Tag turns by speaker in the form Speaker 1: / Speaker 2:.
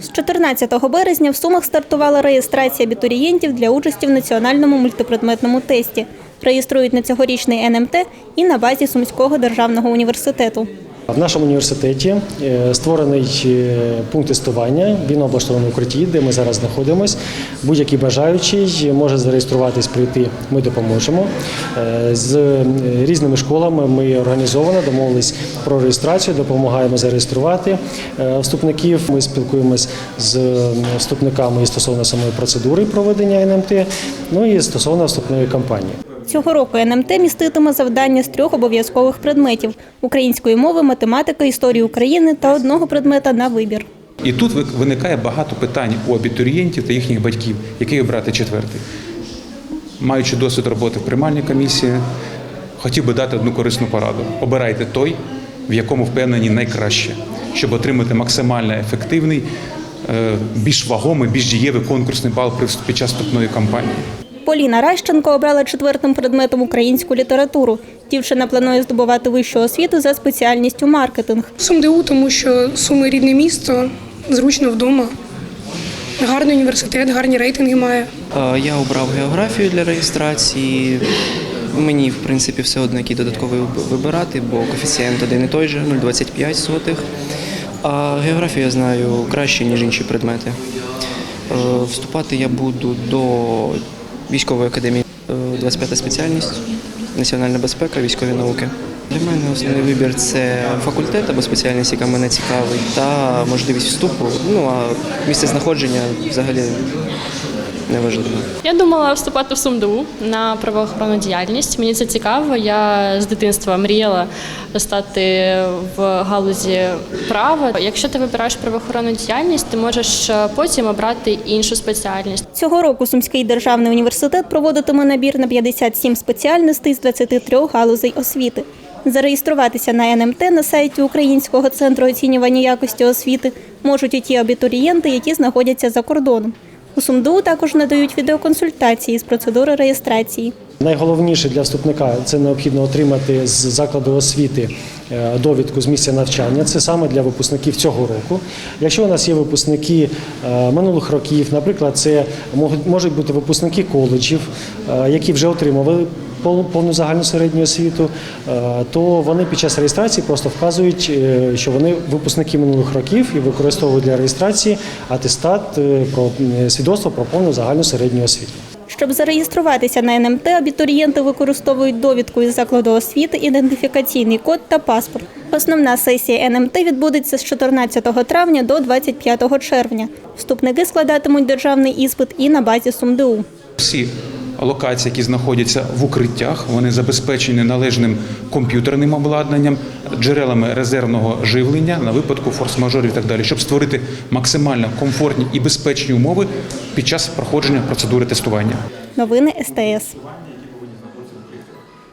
Speaker 1: З 14 березня в Сумах стартувала реєстрація абітурієнтів для участі в національному мультипредметному тесті. Реєструють на цьогорічний НМТ і на базі Сумського державного університету.
Speaker 2: В нашому університеті е, створений е, пункт тестування. Він облаштований в укритті, де ми зараз знаходимося. Будь-який бажаючий може зареєструватись, прийти. Ми допоможемо. Е, З різними школами ми організовано домовились про реєстрацію, допомагаємо зареєструвати вступників. Ми спілкуємось з вступниками і стосовно самої процедури проведення НМТ, ну і стосовно вступної кампанії.
Speaker 1: Цього року НМТ міститиме завдання з трьох обов'язкових предметів – української мови, математика, історії України та одного предмета на вибір.
Speaker 3: І тут виникає багато питань у абітурієнтів та їхніх батьків, який обрати четвертий. Маючи досвід роботи в приймальній комісії, хотів би дати одну корисну пораду. Обирайте той, в якому впевнені найкраще, щоб отримати максимально ефективний, е, більш вагомий, більш дієвий конкурсний бал під час вступної кампанії.
Speaker 1: Поліна Ращенко обрала четвертим предметом українську літературу. Дівчина планує здобувати вищу освіту за спеціальністю маркетинг.
Speaker 4: СумДУ, тому що Суми рідне місто, зручно вдома. Гарний університет, гарні рейтинги має.
Speaker 5: Я обрав географію для реєстрації. Мені, в принципі, все одно який додатковий вибирати, бо коефіцієнт один і той же 0,25 сотих. А географію я знаю краще, ніж інші предмети. Е, Вступати я буду до військової академії. Е, 25 спеціальність, національна безпека, військові науки. Для мене основний вибір це факультет або спеціальність, яка мене цікавить, та можливість вступу. Ну а місце знаходження взагалі не важливо.
Speaker 6: Я думала вступати в СумДУ на правоохоронну діяльність. Мені це цікаво. Я з дитинства мріяла стати в галузі права. Якщо ти вибираєш правоохоронну діяльність, ти можеш е, потім обрати іншу спеціальність.
Speaker 1: Цього року Сумський державний університет проводитиме набір на 57 спеціальностей з 23 галузей освіти. Зареєструватися на НМТ на сайті Українського центру оцінювання якості освіти можуть і ті абітурієнти, які знаходяться за кордоном. У СумДУ також надають відеоконсультації з процедури реєстрації.
Speaker 2: Найголовніше для вступника це необхідно отримати з закладу освіти е, довідку з місця навчання. Це саме для випускників цього року. Якщо у нас є випускники е, минулих років, наприклад, це можуть- бути випускники коледжів, е, які вже отримували пол- повну загальну середню освіту, е, то вони під час реєстрації просто вказують, е, що вони випускники минулих років і використовують для реєстрації атестат е, про свідоцтво про повну загальну середню освіту.
Speaker 1: Щоб зареєструватися на НМТ, абітурієнти використовують довідку із закладу освіти, ідентифікаційний код та паспорт. Основна сесія НМТ відбудеться з 14 травня до 25 червня. Вступники складатимуть державний іспит і на базі СумДУ.
Speaker 3: Всі локації, які знаходяться в укриттях, вони забезпечені належним комп'ютерним обладнанням, джерелами резервного живлення на випадку форс-мажорів і так далі, щоб створити максимально комфортні і безпечні умови під час проходження процедури тестування.
Speaker 1: Новини СТС.